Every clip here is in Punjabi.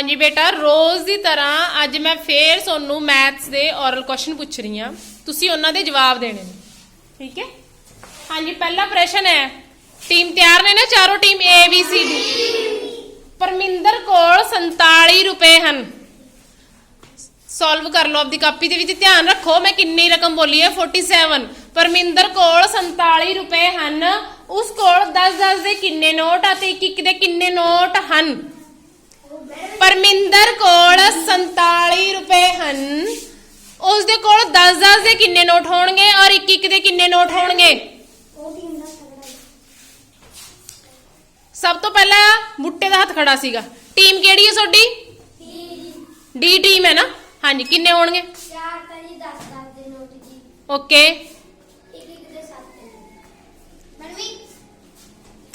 ਹਾਂਜੀ ਬੇਟਾ, ਰੋਜ਼ ਦੀ ਤਰ੍ਹਾਂ ਅੱਜ ਮੈਂ ਫੇਰ ਤੁਹਾਨੂੰ ਮੈਥਸ ਦੇ ਔਰਲ ਕੁਐਸਚਨ ਪੁੱਛ ਰਹੀ ਹਾਂ। ਤੁਸੀਂ ਉਹਨਾਂ ਦੇ ਜਵਾਬ ਦੇਣੇ ਨੇ। ਠੀਕ ਹੈ? ਹਾਂਜੀ, ਪਹਿਲਾ ਪ੍ਰਸ਼ਨ ਹੈ। ਟੀਮ ਤਿਆਰ ਨੇ ਨਾ ਚਾਰੋਂ team A, B, C, D? Parminder ਕੋਲ 47 ਰੁਪਏ ਹਨ। ਸੋਲਵ ਕਰ ਲਓ ਆਪਦੀ ਕਾਪੀ ਦੇ ਵਿੱਚ, ਧਿਆਨ ਰੱਖੋ, ਮੈਂ ਕਿੰਨੀ ਰਕਮ ਬੋਲੀ ਹੈ 47 ਪਰਮਿੰਦਰ ਕੋਲ 47 ਰੁਪਏ ਹਨ, ਉਸ ਕੋਲ 10-10 ਦੇ ਕਿੰਨੇ ਨੋਟ ਅਤੇ 1-1 ਦੇ ਕਿੰਨੇ ਨੋਟ ਹਨ? ਪਰਮਿੰਦਰ ਕੋਲ 47 ਰੁਪਏ ਹਨ। ਉਸ ਦੇ ਕੋਲ 10-10 ਦੇ ਕਿੰਨੇ ਨੋਟ ਹੋਣਗੇ ਔਰ 1-1 ਦੇ ਕਿੰਨੇ ਨੋਟ ਹੋਣਗੇ? ਸਭ ਤੋਂ ਪਹਿਲਾਂ ਬੁੱਟੇ ਦਾ ਹੱਥ ਖੜਾ ਸੀਗਾ। ਟੀਮ ਕਿਹੜੀ ਹੈ ਤੁਹਾਡੀ? ਡੀ ਟੀਮ ਹੈ ਨਾ? ਹਾਂਜੀ ਕਿੰਨੇ ਹੋਣਗੇ? ਓਕੇ।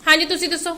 ਹਾਂਜੀ ਤੁਸੀਂ ਦੱਸੋ।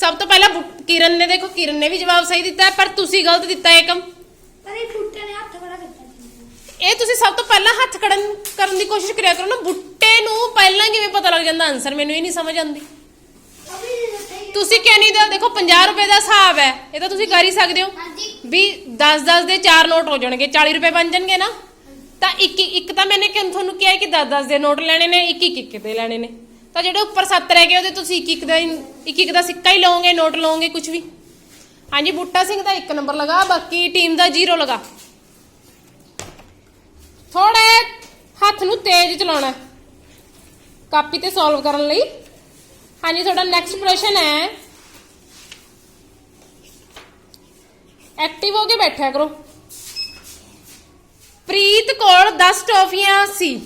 ਸਭ ਤੋਂ ਪਹਿਲਾਂ ਬੁ- ਕਿਰਨ ਨੇ ਦੇਖੋ ਕਿਰਨ ਨੇ ਵੀ ਜਵਾਬ ਸਹੀ ਦਿੱਤਾ ਹੈ, ਪਰ ਤੁਸੀਂ ਗਲਤ ਦਿੱਤਾ ਏਕਮ। ਇਹ ਤੁਸੀਂ ਸਭ ਤੋਂ ਪਹਿਲਾਂ ਹੱਥ ਕਰਨ ਕਰਨ ਦੀ ਕੋਸ਼ਿਸ਼ ਕਰਿਆ ਕਰੋ ਨਾ ਬੁੱਟੇ ਨੂੰ ਪਹਿਲਾਂ ਕਿਵੇਂ ਪਤਾ ਲੱਗ ਜਾਂਦਾ? ਆਨਸਰ ਮੈਨੂੰ ਇਹ ਨਹੀਂ ਸਮਝ ਆਉਂਦੀ। ਤੁਸੀਂ ਕਿਉਂ ਨਹੀਂ ਦਿਓ? ਦੇਖੋ 50 ਰੁਪਏ ਦਾ ਹਿਸਾਬ ਹੈ। ਇਹ ਤਾਂ ਤੁਸੀਂ ਕਰ ਹੀ ਸਕਦੇ ਹੋ। ਵੀ 10 10 ਦੇ 4 ਨੋਟ ਹੋ ਜਾਣਗੇ 40 ਰੁਪਏ ਬਣ ਜਾਣਗੇ ਨਾ। ਤਾਂ ਇੱਕ ਇੱਕ ਤਾਂ ਮੈंने ਕਿ ਤੁਹਾਨੂੰ ਕਿਹਾ ਕਿ 10 10 ਦੇ ਨੋਟ ਲੈਣੇ ਨੇ ਇੱਕ ਇੱਕ ਇੱਕ ਦੇ ਲੈਣੇ ਨੇ। ਤਾਂ ਜਿਹੜੇ ਉੱਪਰ 7 ਰਹਿ ਗਏ, ਉਹਦੇ ਤੁਸੀਂ ਇੱਕ ਇੱਕ ਦਾ ਹੀ- ਇੱਕ ਇੱਕ ਦਾ ਸਿੱਕਾ ਹੀ ਲਓਗੇ, ਨੋਟ ਲਓਗੇ ਕੁਝ ਵੀ। ਹਾਂਜੀ, ਬੁੱਟਾ ਸਿੰਘ ਦਾ ਇੱਕ ਨੰਬਰ ਲਗਾ, ਬਾਕੀ ਟੀਮ ਦਾ ਜ਼ੀਰੋ ਲਗਾ। ਥੋੜੇ ਹੱਥ ਨੂੰ ਤੇਜ਼ ਚਲਾਉਣਾ ਕਾਪੀ ਤੇ ਸੋਲਵ ਕਰਨ ਲਈ। ਹਾਂਜੀ, ਤੁਹਾਡਾ ਨੈਕਸਟ ਪ੍ਰਸ਼ਨ ਹੈ। ਐਕਟਿਵ ਹੋ ਕੇ ਬੈਠਿਆ ਕਰੋ। ਪ੍ਰੀਤ ਕੋਲ 10 ਟੌਫੀਆਂ ਸੀ।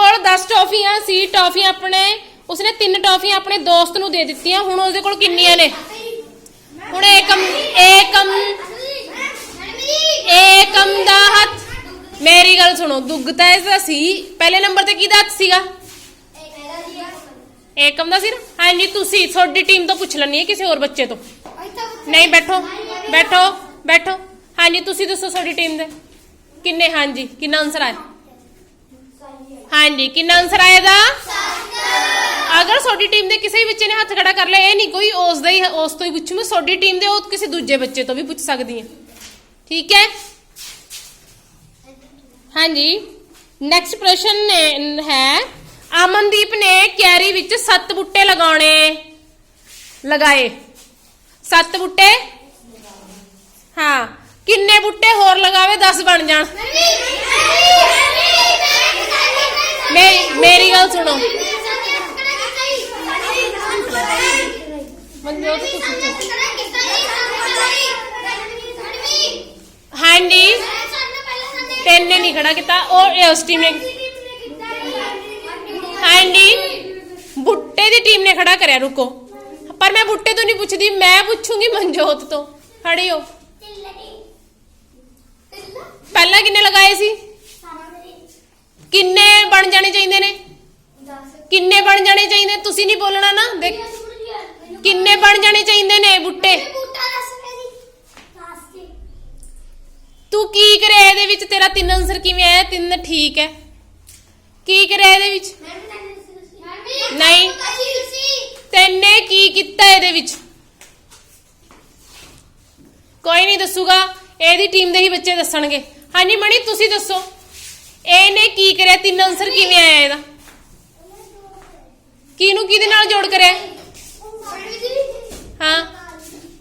ਕੋਲ 10 ਟੌਫੀਆਂ ਸੀ, ਟੌਫੀਆਂ ਆਪਣੇ, ਉਸਨੇ ਤਿੰਨ ਟੌਫੀਆਂ ਆਪਣੇ ਦੋਸਤ ਨੂੰ ਦੇ ਦਿੱਤੀਆਂ। ਹੁਣ ਉਹਦੇ ਕੋਲ ਕਿੰਨੀਆਂ ਨੇ? ਹੁਣ ਏਕਮ ਏਕਮ ਏਕਮ ਦਾ ਹੱਥ। ਮੇਰੀ ਗੱਲ ਸੁਣੋ ਦੁੱਗਤਾ ਇਸਦਾ ਸੀ। ਪਹਿਲੇ ਨੰਬਰ ਤੇ ਕਿਹਦਾ ਹੱਥ ਸੀਗਾ? ਏਕਮ ਦਾ ਸੀ ਨਾ? ਹਾਂਜੀ ਤੁਸੀਂ, ਤੁਹਾਡੀ ਟੀਮ ਤੋਂ ਪੁੱਛ ਲੈਣੀ ਹੈ ਕਿਸੇ ਹੋਰ ਬੱਚੇ ਤੋਂ। ਨਹੀਂ, ਬੈਠੋ ਬੈਠੋ ਬੈਠੋ। ਹਾਂਜੀ ਤੁਸੀਂ ਦੱਸੋ ਤੁਹਾਡੀ ਟੀਮ ਦੇ। ਕਿੰਨੇ? ਹਾਂਜੀ ਕਿੰਨਾ ਆਨਸਰ ਆਇਆ? ਹਾਂਜੀ ਕਿੰਨਾ ਆਨਸਰ ਆਇਆ ਦਾ ਅਗਰ ਤੁਹਾਡੀ ਟੀਮ ਦੇ ਕਿਸੇ ਵੀ ਬੱਚੇ ਨੇ ਹੱਥ ਖੜਾ ਕਰ ਲਿਆ ਇਹ ਨਹੀਂ ਕੋਈ ਉਸ ਦਾ ਹੀ ਉਸ ਤੋਂ ਹੀ ਪੁੱਛੂ ਤੁਹਾਡੀ ਟੀਮ ਦੇ ਉਹ ਕਿਸੇ ਦੂਜੇ ਬੱਚੇ ਤੋਂ ਵੀ ਪੁੱਛ ਸਕਦੀ ਹਾਂ ਠੀਕ ਹੈ ਹਾਂਜੀ ਨੈਕਸਟ ਪ੍ਰਸ਼ਨ ਹੈ ਅਮਨਦੀਪ ਨੇ ਕੈਰੀ ਵਿੱਚ 7 ਬੁੱਟੇ ਲਗਾਉਣੇ ਲਗਾਏ 7 ਬੁੱਟੇ ਹਾਂ ਕਿੰਨੇ ਬੁੱਟੇ ਹੋਰ ਲਗਾਵੇ 10 ਬਣ ਜਾਣ ਮੇਰੀ ਗੱਲ ਸੁਣੋ ਮਨਜੋਤ ਤੁਸੀਂ ਹਾਂਜੀ ਤਿੰਨ ਨੇ ਨਹੀਂ ਖੜਾ ਕੀਤਾ ਉਹ ਉਸ ਟੀਮ ਨੇ ਹਾਂਜੀ ਬੁੱਟੇ ਦੀ ਟੀਮ ਨੇ ਖੜਾ ਕਰਿਆ ਰੁਕੋ ਪਰ ਮੈਂ ਬੁੱਟੇ ਤੋਂ ਨਹੀਂ ਪੁੱਛਦੀ ਮੈਂ ਪੁੱਛੂੰਗੀ ਮਨਜੋਤ ਤੋਂ ਖੜੇ ਹੋ ਪਹਿਲਾਂ ਕਿੰਨੇ ਲਗਾਏ ਸੀ ਕਿੰਨੇ ਬਣ ਜਾਣੇ ਚਾਹੀਦੇ ਨੇ ਕਿੰਨੇ ਬਣ ਜਾਣੇ ਚਾਹੀਦੇ ਤੁਸੀਂ ਨਹੀਂ ਬੋਲਣਾ ਨਾ ਦੇਖ। ਕਿੰਨੇ ਬਣ ਜਾਣੇ ਚਾਹੀਦੇ ਨੇ ਬੁੱਟੇ? ਤੂੰ ਕੀ ਕਰਿਆ ਇਹਦੇ ਵਿੱਚ? ਤੇਰਾ ਤਿੰਨ ਆਨਸਰ ਕਿਵੇਂ ਆਇਆ? ਤਿੰਨ ਠੀਕ ਹੈ। ਕੀ ਕਰਿਆ ਇਹਦੇ ਵਿੱਚ? ਨਹੀਂ। ਤੈਨੇ ਕੀ ਕੀਤਾ ਇਹਦੇ ਵਿੱਚ? ਕੋਈ ਨਹੀਂ ਦੱਸੂਗਾ। ਇਹਦੀ ਟੀਮ ਦੇ ਹੀ ਬੱਚੇ ਦੱਸਣਗੇ। ਹਾਂਜੀ ਮਣੀ ਤੁਸੀਂ ਦੱਸੋ। ਇਹਨੇ ਕੀ ਕਰਿਆ? ਤਿੰਨ ਆਨਸਰ ਕਿਵੇਂ ਆਇਆ ਇਹਦਾ? ਕਿਹਨੂੰ ਕਿਹਦੇ ਨਾਲ ਜੋੜ ਕਰਿਆ? ਹਾਂ।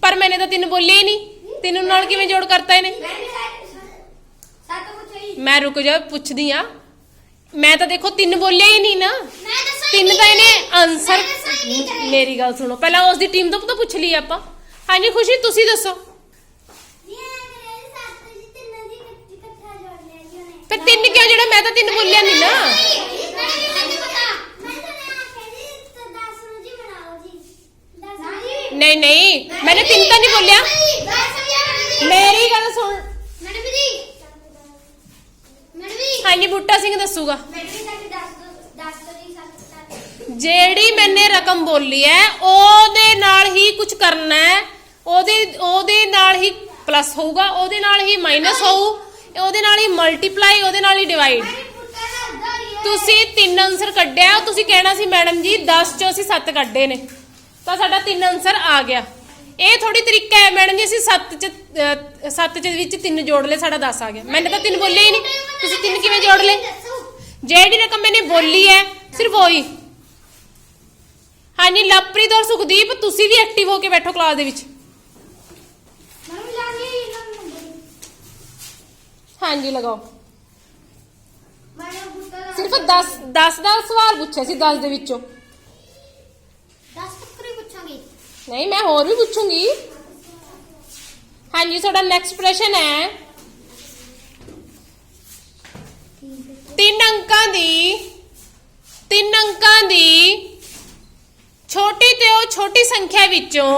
ਪਰ ਮੈਨੇ ਤਾਂ ਤਿੰਨ ਬੋਲੇ ਹੀ ਨਹੀਂ। ਤਿੰਨ ਨਾਲ ਕਿਵੇਂ ਜੋੜ ਕਰਤਾ ਇਹਨੇ? ਮੈਂ ਰੁਕ ਜਾ ਪੁੱਛਦੀ ਆ। ਮੈਂ ਤਾਂ ਦੇਖੋ ਤਿੰਨ ਬੋਲੇ ਹੀ ਨਹੀਂ ਨਾ। ਤਿੰਨ ਤਾਂ ਇਹਨੇ ਆਨਸਰ ਮੇਰੀ ਗੱਲ ਸੁਣੋ। ਪਹਿਲਾਂ ਉਸ ਦੀ ਟੀਮ ਤੋਂ ਤਾਂ ਪੁੱਛ ਲਈ ਆਪਾਂ। ਹਾਂਜੀ ਖੁਸ਼ੀ ਤੁਸੀਂ ਦੱਸੋ। ਫਿਰ ਤਿੰਨ ਕਿਉਂ ਜਿਹੜਾ ਮੈਂ ਤਾਂ ਤਿੰਨ ਬੋਲਿਆ ਨਹੀਂ ਨਾ। ਨਹੀਂ ਨਹੀਂ ਮੈंने ਤਿੰਨ ਤਾਂ ਨਹੀਂ ਬੋਲਿਆ। ਮੇਰੀ ਗੱਲ ਸੁਣ। ਮੈਡਮ ਜੀ ਮੈਡਮ ਜੀ ਹਾਂਜੀ, ਬੂਟਾ ਸਿੰਘ ਦੱਸੂਗਾ। ਮੈਡਮ ਜੀ ਸਾਡੇ 10 10 ਤੋਂ ਜੀ 7 ਜਿਹੜੀ ਮੈਨੇ ਰਕਮ ਬੋਲੀ ਹੈ, ਉਹਦੇ ਨਾਲ ਹੀ ਕੁਝ ਕਰਨਾ ਹੈ। ਉਹਦੇ ਉਹਦੇ ਨਾਲ ਹੀ ਪਲੱਸ ਹੋਊਗਾ, ਉਹਦੇ ਨਾਲ ਹੀ ਮਾਈਨਸ ਹੋਊ, ਉਹਦੇ ਨਾਲ ਹੀ ਮਲਟੀਪਲਾਈ ਉਹਦੇ ਨਾਲ ਹੀ ਡਿਵਾਈਡ ਤੁਸੀਂ ਤਿੰਨ ਆਨਸਰ ਕੱਢਿਆ, ਤੁਸੀਂ ਕਹਿਣਾ ਸੀ, ਮੈਡਮ ਜੀ 10 ਚੋਂ ਅਸੀਂ 7 ਕੱਢੇ ਨੇ। ਤਾਂ ਸਾਡਾ ਤਿੰਨ ਆਨਸਰ ਆ ਗਿਆ। ਇਹ ਥੋੜੀ ਤਰੀਕਾ ਹੈ ਮੈਡਮ ਜੀ ਅਸੀਂ 7 ਚ 7 ਚ ਵਿੱਚ ਤਿੰਨ ਜੋੜ ਲਏ ਸਾਡਾ 10 ਆ ਗਿਆ। ਮੈंने ਤਾਂ ਤਿੰਨ ਬੋਲੇ ਹੀ ਨਹੀਂ। ਤੁਸੀਂ ਤਿੰਨ ਕਿਵੇਂ ਜੋੜ ਲਏ? ਜਿਹੜੀ ਰਕਮ ਮੈਨੇ ਬੋਲੀ ਹੈ ਸਿਰਫ ਉਹੀ। ਹਾਂਜੀ ਲਵਪ੍ਰੀਤ ਔਰ ਸੁਖਦੀਪ ਤੁਸੀਂ ਵੀ ਐਕਟਿਵ ਹੋ ਕੇ ਬੈਠੋ ਕਲਾਸ ਦੇ ਵਿੱਚ। ਹਾਂਜੀ ਲਗਾਓ। ਸਿਰਫ 10 10 ਦਾ ਸਵਾਲ ਪੁੱਛਿਆ ਸੀ 10 ਦੇ ਵਿੱਚੋਂ 10 ਟੱਕਰੀ ਪੁੱਛਾਂਗੇ ਨਹੀਂ ਮੈਂ ਹੋਰ ਵੀ ਪੁੱਛੂੰਗੀ ਹਾਂਜੀ ਤੁਹਾਡਾ ਨੈਕਸਟ ਪ੍ਰਸ਼ਨ ਹੈ ਤਿੰਨ ਅੰਕਾਂ ਦੀ ਤਿੰਨ ਅੰਕਾਂ ਦੀ ਛੋਟੀ ਤੋਂ ਛੋਟੀ ਸੰਖਿਆ ਵਿੱਚੋਂ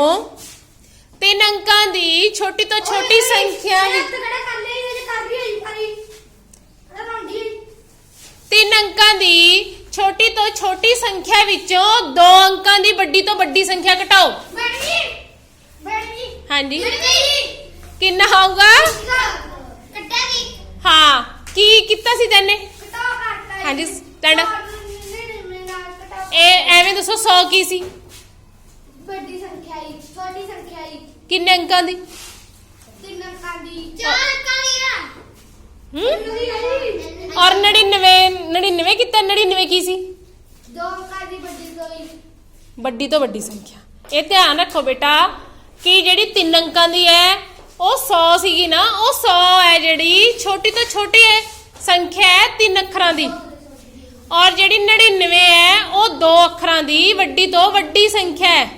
ਤਿੰਨ ਅੰਕਾਂ ਦੀ ਛੋਟੀ ਤੋਂ ਛੋਟੀ ਸੰਖਿਆ ਵਿੱਚ ਕਿਹੜਾ ਕਰ ਛੋਟੀ ਤੋਂ ਛੋਟੀ ਸੰਖਿਆ ਵਿੱਚੋਂ ਦੋ ਅੰਕਾਂ ਦੀ ਵੱਡੀ ਤੋਂ ਵੱਡੀ ਸੰਖਿਆ ਘਟਾਓ। ਮੈਡਮ ਜੀ ਹਾਂਜੀ। ਕਿੰਨਾ ਹੋਊਗਾ? ਕੱਟਾ ਦੀ ਹਾਂ ਕੀ ਕੀਤਾ ਸੀ ਤੈਨੇ? ਕਟਾ ਹਾਂਜੀ. ਕਟਾ ਇਹ ਐਵੇਂ ਦੱਸੋ 100 ਕੀ ਸੀ? ਵੱਡੀ ਸੰਖਿਆ ਹੀ ਛੋਟੀ ਸੰਖਿਆ ਹੀ ਕਿੰਨੇ ਅੰਕਾਂ ਦੀ? ਤਿੰਨ ਅੰਕਾਂ ਦੀ। ਹੂੰ? ਔਰ 99 99 ਕੀਤਾ 99 ਕੀ ਸੀ? ਦੋ ਅੰਕਾਂ ਦੀ ਵੱਡੀ ਦੋਈ ਵੱਡੀ ਤੋਂ ਵੱਡੀ ਸੰਖਿਆ। ਇਹ ਧਿਆਨ ਰੱਖੋ ਬੇਟਾ, ਕਿ ਜਿਹੜੀ ਤਿੰਨ ਅੰਕਾਂ ਦੀ ਹੈ, ਉਹ 100 ਸੀਗੀ ਨਾ, ਉਹ 100 ਹੈ ਜਿਹੜੀ ਛੋਟੀ ਤੋਂ ਛੋਟੀ ਹੈ, ਸੰਖਿਆ ਹੈ ਤਿੰਨ ਅੱਖਰਾਂ ਦੀ। ਔਰ ਜਿਹੜੀ 99 ਹੈ, ਉਹ ਦੋ ਅੱਖਰਾਂ ਦੀ, ਵੱਡੀ ਤੋਂ ਵੱਡੀ ਸੰਖਿਆ ਹੈ।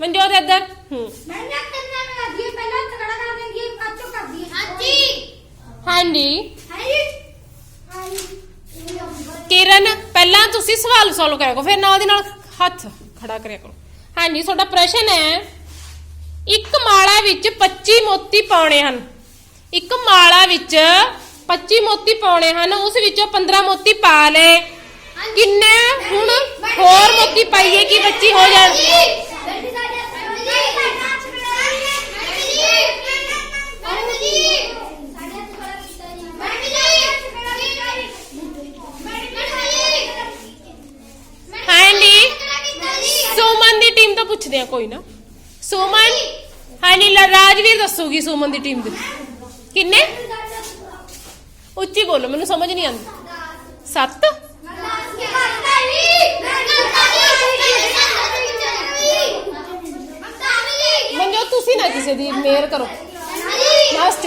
ਮਨਜੋਤ ਇੱਧਰ। ਹੂੰ। ਮੈਂ ਨਾ ਕਰਨਾ ਨਾ ਲੱਗੀ ਹੈ, ਪਹਿਲਾਂ ਤਕੜਾ ਕਰ ਦਿੰਦੀ ਹੈ ਬਾਅਦ ਚੋਂ ਕਰਦੀ ਹੈ ਹਾਂਜੀ ਹਾਂਜੀ। ਹਾਂਜੀ। ਕਿਰਨ ਪਹਿਲਾਂ ਤੁਸੀਂ ਸਵਾਲ ਸੋਲਵ ਕਰਿਆ ਕਰੋ ਫਿਰ ਨਾਲ ਦੀ ਨਾਲ ਹੱਥ ਖੜਾ ਕਰਿਆ ਕਰੋ। ਹਾਂਜੀ ਤੁਹਾਡਾ ਪ੍ਰਸ਼ਨ ਹੈ ਇੱਕ ਮਾਲਾ ਵਿੱਚ 25 ਮੋਤੀ ਪਾਉਣੇ ਹਨ। ਇੱਕ ਮਾਲਾ ਵਿੱਚ 25 ਮੋਤੀ ਪਾਉਣੇ ਹਨ ਉਸ ਵਿੱਚੋਂ 15 ਮੋਤੀ ਪਾ ਲਏ। ਕਿੰਨੇ? ਹੁਣ ਹੋਰ ਮੋਤੀ ਪਾਈਏ ਕਿ 25 ਹੋ ਜਾਣ ਹਾਂਜੀ ਸੁਮਨ ਦੀ ਟੀਮ ਤੋਂ ਪੁੱਛਦੇ ਆ ਕੋਈ ਨਾ। ਸੁਮਨ ਹਾਂਜੀ ਲ- ਰਾਜਵੀਰ ਦੱਸੂਗੀ ਸੁਮਨ ਦੀ ਟੀਮ ਦੇ। ਕਿੰਨੇ? ਉੱਚੀ ਬੋਲੋ, ਮੈਨੂੰ ਸਮਝ ਨਹੀਂ ਆਉਂਦੀ। 7 ਮੰਨੋ ਤੁਸੀਂ ਨਾ ਕਿਸੇ ਦੀ ਮੇਰ ਕਰੋ। ਲਾਸਟ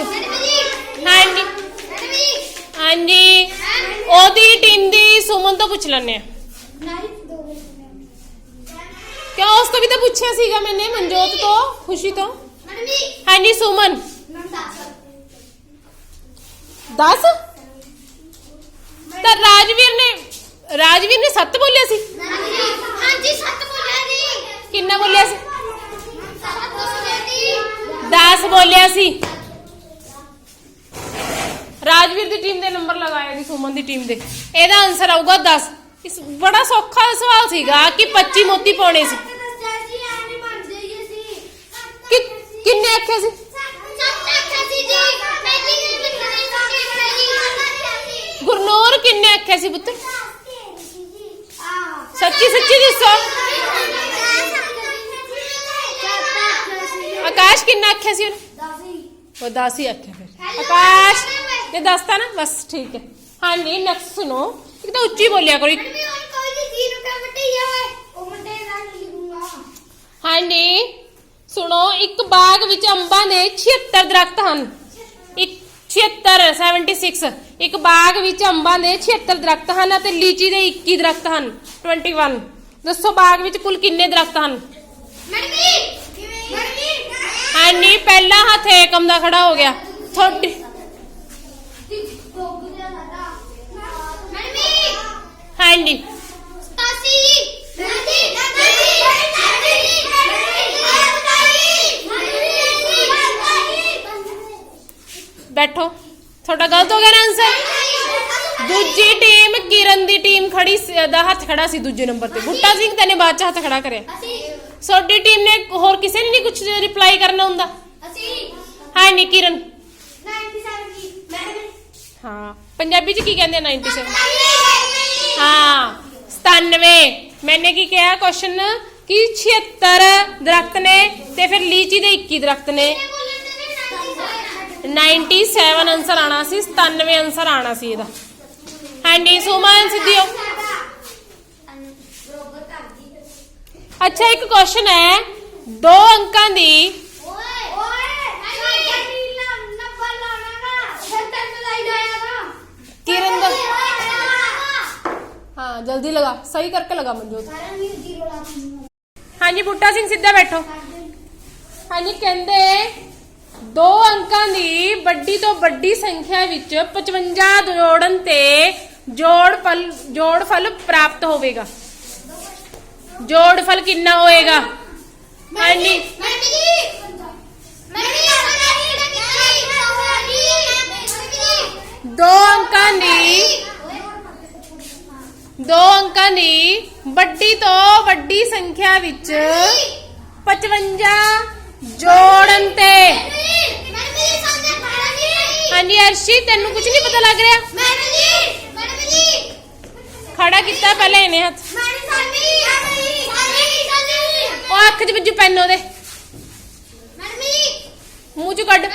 ਹਾਂਜੀ। ਹਾਂਜੀ। ਉਹਦੀ ਟੀਮ ਦੀ ਸੁਮਨ ਤੋਂ ਪੁੱਛ ਲੈਣੇ ਆ। ਕਿਉਂ ਉਸ ਤੋਂ ਵੀ ਤਾਂ ਪੁੱਛਿਆ ਸੀਗਾ ਮੈਨੇ ਮਨਜੋਤ ਤੋਂ ਖੁਸ਼ੀ ਤੋਂ? ਹਾਂਜੀ ਸੁਮਨ। 10 ਤਾਂ ਰਾਜਵੀਰ ਨੇ ਰਾਜਵੀਰ ਨੇ 7 ਬੋਲਿਆ ਸੀ? ਹਾਂਜੀ ਸੱਤ ਬੋਲਿਆ ਜੀ ਕਿੰਨਾ ਬੋਲਿਆ ਸੀ? ਸੱਤ ਬੋਲਿਆ ਜੀ 10 ਬੋਲਿਆ ਸੀ। ਰਾਜਵੀਰ ਦੀ ਟੀਮ ਦੇ ਨੰਬਰ ਲਗਾਇਆ ਸੀ ਸੁਮਨ ਦੀ ਟੀਮ ਦੇ। ਇਹਦਾ ਆਨਸਰ ਆਊਗਾ 10 ਇਸ ਬੜਾ ਸੌਖਾ ਸਵਾਲ ਸੀਗਾ ਕਿ 25 ਮੋਤੀ ਪਾਉਣੇ ਸੀ ਕਿ ਕਿੰਨੇ ਆਖੇ ਸੀ ਗੁਰਨੂਰ ਕਿੰਨੇ ਆਖੇ ਸੀ ਪੁੱਤ ਸੱਚੀ ਸੱਚੀ ਦੱਸੋ ਆਕਾਸ਼ ਕਿੰਨਾ ਆਖਿਆ ਸੀ ਉਹਨੇ ਉਹ 10 ਹੀ ਆਖਿਆ ਫਿਰ ਆਕਾਸ਼ ਇਹ ਦੱਸਤਾ ਨਾ ਬਸ ਠੀਕ ਹੈ ਹਾਂਜੀ ਨੈਕਸਟ ਸੁਣੋ ਇੱਕ ਤਾਂ ਉੱਚੀ ਬੋਲਿਆ ਕਰੋ ਹਾਂਜੀ। ਸੁਣੋ, ਇੱਕ ਬਾਗ ਵਿੱਚ ਅੰਬਾਂ ਦੇ 76 ਦਰਖਤ ਹਨ। ਇੱਕ 76 76 ਇੱਕ ਬਾਗ ਵਿੱਚ ਅੰਬਾਂ ਦੇ 76 ਦਰਖਤ ਹਨ ਅਤੇ ਲੀਚੀ ਦੇ 21 ਦਰਖਤ ਹਨ। 21 ਦੱਸੋ, ਬਾਗ ਵਿੱਚ ਕੁੱਲ ਕਿੰਨੇ ਦਰਖਤ ਹਨ? ਹਾਂਜੀ, ਪਹਿਲਾ ਹੱਥ ਏਕਮ ਦਾ ਖੜਾ ਹੋ ਗਿਆ। ਤੁਹਾਡੀ ਹਾਂਜੀ। ਬੈਠੋ। ਤੁਹਾਡਾ ਗਲਤ ਹੋ ਗਿਆ ਨਾ ਆਨਸਰ ਦੂਜੀ ਟੀਮ ਕਿਰਨ ਦੀ ਟੀਮ ਖੜੀ ਦਾ ਹੱਥ ਖੜਾ ਸੀ ਦੂਜੇ ਨੰਬਰ ਤੇ। ਬੁੱਟਾ ਸਿੰਘ ਤੈਨੇ ਬਾਅਦ ਚ ਹੱਥ ਖੜਾ ਕਰਿਆ। ਅਸੀਂ ਟੀਮ ਨੇ ਹੋਰ ਕਿਸੇ ਨੇ ਨਹੀਂ ਕੁਝ ਰਿਪਲਾਈ ਕਰਨਾ ਹੁੰਦਾ? ਅਸੀਂ ਹਾਂ ਨੀ ਕਿਰਨ। 97 ਜੀ ਮੈਡਮ ਹਾਂ, ਪੰਜਾਬੀ ਚ ਕੀ ਕਹਿੰਦੇ ਆ 97 ਹਾਂ 97 ਮੈਨੇ ਕੀ ਕਿਹਾ? ਕੁਐਸਚਨ ਕਿ 76 ਦਰਖਤ ਨੇ ਤੇ ਫਿਰ ਲੀਚੀ ਦੇ 21 ਦਰਖਤ ਨੇ। 97 ਆਨਸਰ ਆਣਾ ਸੀ 97 ਆਨਸਰ ਆਣਾ ਸੀ ਇਹਦਾ। ਹਾਂਜੀ ਸੁਮਨ ਸਿੱਧਿਓ ਅੱਛਾ, ਇੱਕ ਕੁਐਸਚਨ ਹੈ। ਦੋ ਅੰਕਾਂ ਦੀ ਹਾਂ, ਜਲਦੀ ਲਗਾ, ਸਹੀ ਕਰਕੇ ਲਗਾ ਮਨਜੋਤ। ਹਾਂਜੀ, ਬੁੱਟਾ ਸਿੰਘ ਸਿੱਧਾ ਬੈਠੋ। ਹਾਂਜੀ, ਕਹਿੰਦੇ ਦੋ ਅੰਕਾਂ ਦੀ ਵੱਡੀ ਤੋਂ ਵੱਡੀ ਸੰਖਿਆ ਵਿੱਚ 55 ਜੋੜਨ ਤੇ ਜੋੜ ਫਲ ਜੋੜ ਫਲ ਪ੍ਰਾਪਤ ਹੋਵੇਗਾ ਜੋੜ ਫਲ ਕਿੰਨਾ ਹੋਏਗਾ ਹਾਂਜੀ ਦੋ ਅੰਕਾਂ ਦੀ ਦੋ ਅੰਕਾਂ ਦੀ ਵੱਡੀ ਤੋਂ ਵੱਡੀ ਸੰਖਿਆ ਵਿੱਚ 55 ਜੋੜਨ ਤੇ। ਹਾਂਜੀ ਅਰਸ਼ੀ ਤੈਨੂੰ ਕੁਝ ਨਹੀਂ ਪਤਾ ਲੱਗ ਰਿਹਾ? ਖੜਾ ਕੀਤਾ ਪਹਿਲੇ ਇਹਨੇ ਹੱਥ। ਉਹ ਅੱਖ 'ਚ ਵੱਜੂ ਪੈਨ ਉਹਦੇ। ਮੂੰਹ 'ਚ ਕੱਢ।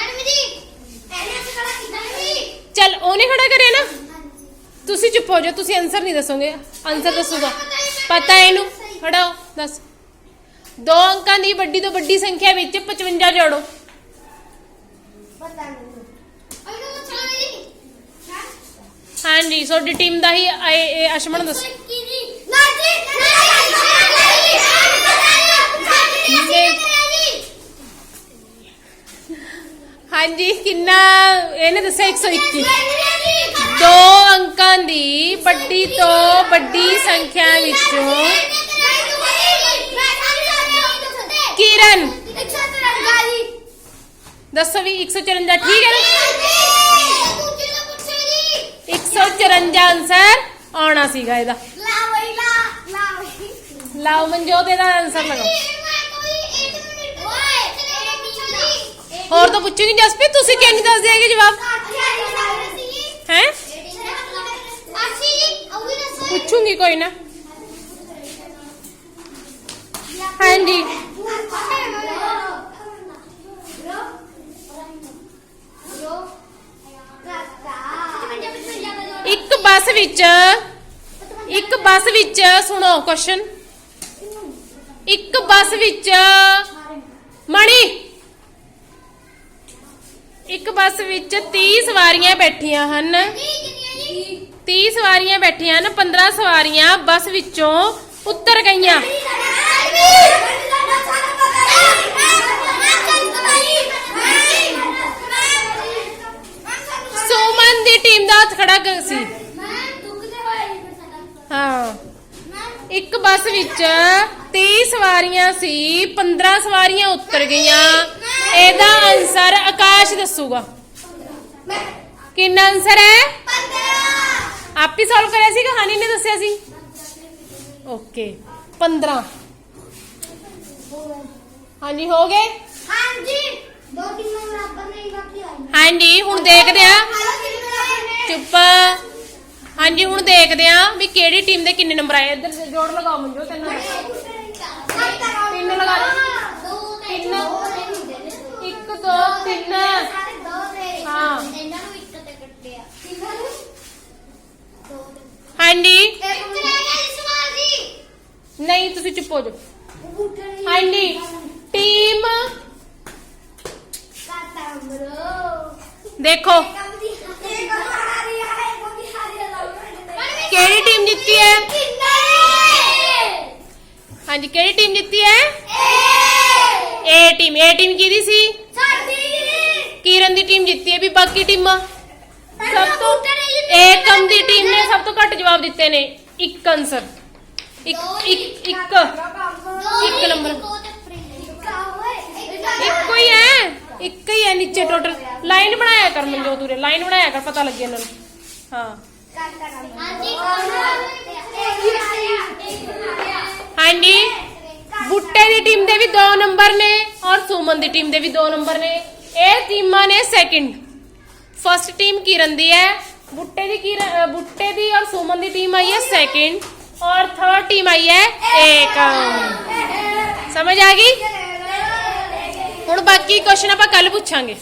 ਚੱਲ ਉਹਨੇ ਖੜਾ ਕਰਿਆ ਨਾ? ਤੁਸੀਂ ਚੁੱਪ ਹੋ ਜਾਓ ਤੁਸੀਂ ਆਨਸਰ ਨਹੀਂ ਦੱਸੋਗੇ। ਆਨਸਰ ਦੱਸੂਗਾ। ਪਤਾ ਇਹਨੂੰ? ਖੜਾ ਹੋ ਦੱਸ। ਦੋ ਅੰਕਾਂ ਦੀ ਵੱਡੀ ਤੋਂ ਵੱਡੀ ਸੰਖਿਆ ਵਿੱਚ 55 ਜੋੜੋ। ਹਾਂਜੀ ਤੁਹਾਡੀ ਟੀਮ ਦਾ ਹੀ ਇਹ- ਇਹ ਅਸ਼ਮਣ ਦੱਸੋ। ਹਾਂਜੀ ਕਿੰਨਾ ਇਹਨੇ ਦੱਸਿਆ 121 ਦੋ ਅੰਕਾਂ ਦੀ ਵੱਡੀ ਤੋਂ ਵੱਡੀ ਸੰਖਿਆ ਵਿੱਚੋਂ ਕਿਰਨ ਦੱਸੋ ਵੀ 154 ਠੀਕ ਹੈ ਨਾ? 154 ਆਨਸਰ ਆਉਣਾ ਸੀਗਾ ਇਹਦਾ। ਲਾਓ ਮਨਜੋਤ ਇਹਦਾ ਆਨਸਰ ਲਗਾਓ ਹੋਰ ਤਾਂ ਪੁੱਛੂਗੀ ਜਸਪ੍ਰੀਤ ਤੁਸੀਂ ਕਿਉਂ ਨਹੀਂ ਦੱਸਦੇ ਹੈਗੇ ਜਵਾਬ? ਹੈ? ਪੁੱਛੂਗੀ ਕੋਈ ਨਾ। ਹਾਂਜੀ। ਇੱਕ ਬੱਸ ਵਿੱਚ, ਇੱਕ ਬੱਸ ਵਿੱਚ, ਸੁਣੋ ਕੁਐਸਚਨ ਇੱਕ ਬੱਸ ਵਿੱਚ, ਮਣੀ। ਇੱਕ ਬੱਸ ਵਿੱਚ 30 ਸਵਾਰੀਆਂ ਬੈਠੀਆਂ ਹਨ। 30 ਸਵਾਰੀਆਂ ਬੈਠੀਆਂ ਹਨ 15 ਸਵਾਰੀਆਂ ਬੱਸ ਵਿੱਚੋਂ ਉਤਰ ਗਈਆਂ। ਸੁਮਨ ਦੀ ਟੀਮ ਦਾ ਹੱਥ ਖੜਾ ਕ- ਸੀ। ਹਾਂ। ਇੱਕ ਬੱਸ ਵਿੱਚ 30 ਸਵਾਰੀਆਂ ਸੀ 15 ਸਵਾਰੀਆਂ ਉਤਰ ਗਈਆਂ। ਇਹਦਾ ਆਨਸਰ ਆਕਾਸ਼ ਦੱਸੂਗਾ। ਕਿੰਨਾ ਆਨਸਰ ਹੈ? ਆਪ ਹੀ ਸੋਲਵ ਕਰਿਆ ਸੀ ਕਹਾਣੀ ਨੇ ਦੱਸਿਆ ਸੀ? ਓਕੇ 15 ਹਾਂਜੀ ਹੋ ਗਏ? ਦੋ ਟੀਮਾਂ ਬਰਾਬਰ ਨਹੀਂ ਬਾਕੀ ਆਈ ਹਾਂਜੀ ਹੁਣ ਦੇਖਦੇ ਆ ਚੁੱਪ। ਹਾਂਜੀ ਹੁਣ ਦੇਖਦੇ ਆ ਵੀ ਕਿਹੜੀ ਟੀਮ ਦੇ ਕਿੰਨੇ ਨੰਬਰ ਆਏ। ਇੱਧਰ ਜੋੜ ਲਗਾਓ ਮੰਜੋ ਤੈਨੂੰ ਤਿੰਨ ਲਗਾ ਲਓ। ਤਿੰਨ। ਇੱਕ ਦੋ ਤਿੰਨ। ਹਾਂ। ਇਹਨਾਂ ਨੂੰ ਇੱਕ ਤੇ ਕੱਟਿਆ ਹਾਂਜੀ। ਇੱਕ ਰਹਿ ਗਿਆ ਇਸਮਾਲ ਜੀ। ਨਹੀਂ ਤੁਸੀਂ ਚੁੱਪ ਹੋ ਜਾਓ। ਹਾਂਜੀ। ਟੀਮ ਕਾਤਾ ਬਰੋ ਦੇਖੋ ਕਿਹੜੀ ਟੀਮ ਜਿੱਤੀ ਹੈ ਹਾਂਜੀ ਕਿਹੜੀ ਟੀਮ ਜਿੱਤੀ ਹੈ ਏ ਟੀਮ ਏ ਟੀਮ ਕਿਹਦੀ ਸੀ ਕਿਰਨ ਦੀ ਟੀਮ ਜਿੱਤੀ ਹੈ ਵੀ ਬਾਕੀ ਟੀਮਾਂ ਸਭ ਤੋਂ ਏਕਮ ਦੀ ਟੀਮ ਨੇ ਸਭ ਤੋਂ ਘੱਟ ਜਵਾਬ ਦਿੱਤੇ ਨੇ ਇੱਕ ਆਨਸਰ ਇੱਕ ਇੱਕ ਇੱਕ ਇੱਕ ਨੰਬਰ ਇੱਕੋ ਹੀ ਹੈ ਇੱਕ ਹੀ ਹੈ ਨੀਚੇ ਟੋਟਲ ਲਾਈਨ ਬਣਾਇਆ ਕਰ ਮਨਜੋਤ ਉਰੇ ਲਾਈਨ ਬਣਾਇਆ ਕਰ ਪਤਾ ਲੱਗੇ ਇਹਨਾਂ ਨੂੰ ਹਾਂ ਹਾਂਜੀ ਹਾਂਜੀ ਬੁੱਟੇ ਦੀ ਟੀਮ ਦੇ ਵੀ 2 ਨੰਬਰ ਨੇ ਔਰ ਸੁਮਨ ਦੀ ਟੀਮ ਦੇ ਵੀ 2 ਨੰਬਰ ਨੇ ਇਹ ਟੀਮਾਂ ਨੇ ਸੈਕਿੰਡ ਫਰਸਟ ਟੀਮ ਕਿਰਨ ਦੀ ਹੈ ਬੁੱਟੇ ਦੀ ਕਿਰਨ ਅ, ਬੁੱਟੇ ਦੀ ਔਰ ਸੁਮਨ ਦੀ ਟੀਮ ਆਈ ਹੈ ਸੈਕਿੰਡ ਔਰ ਥਰਡ ਟੀਮ ਆਈ ਹੈ ਏਕਮ ਸਮਝ ਆ ਗਈ ਹੁਣ ਬਾਕੀ ਕੁਐਸਚਨ ਆਪਾਂ ਕੱਲ ਪੁੱਛਾਂਗੇ।